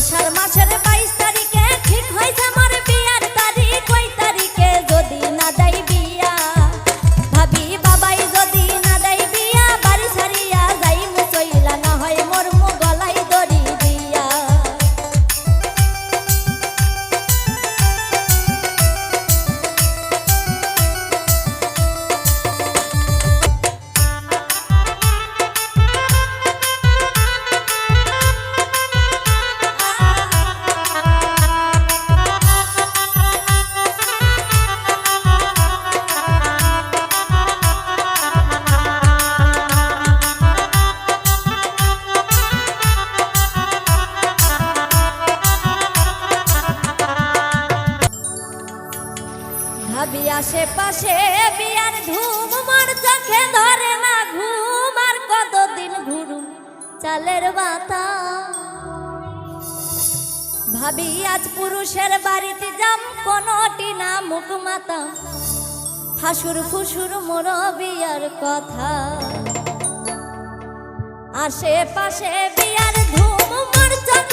আষাঢ় মাসের বাইশ তারিখে ঠিক হয়েছে আশেপাশে বিয়ার ধুম, মোর চোখে ধরে না ঘুম, আর কতদিন ঘুরুম চালের বাতা ভাবি, আজ পুরুষের বাড়িতে যাম, কোনটি না মুখ মাতা। ফাসুর ফুসুর মোর বিয়ার কথা। আশেপাশে বিয়ার ধুম, মোর চোখে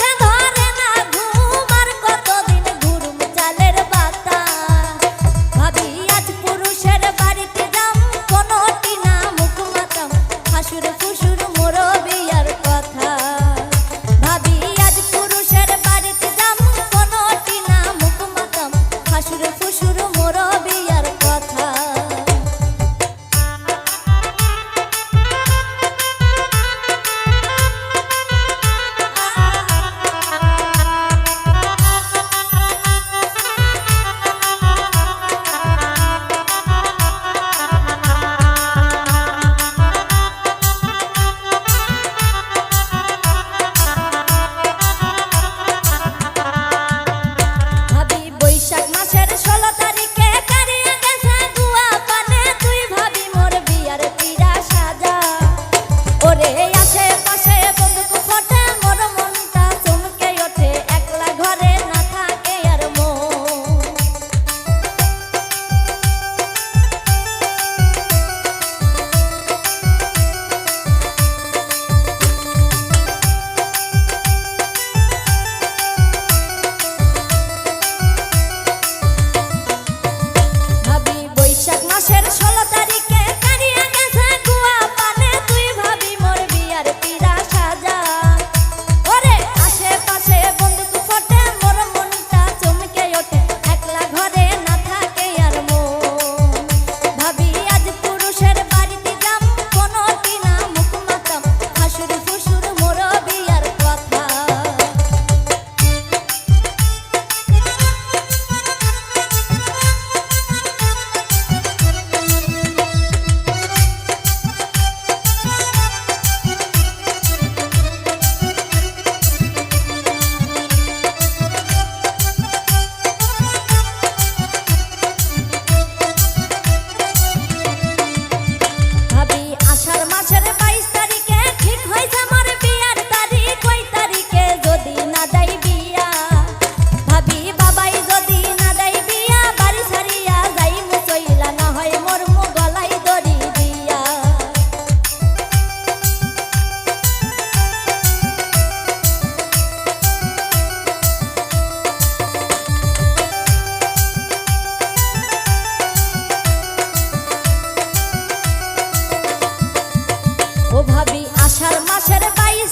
আষাঢ় মাসের বাইশ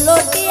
হলো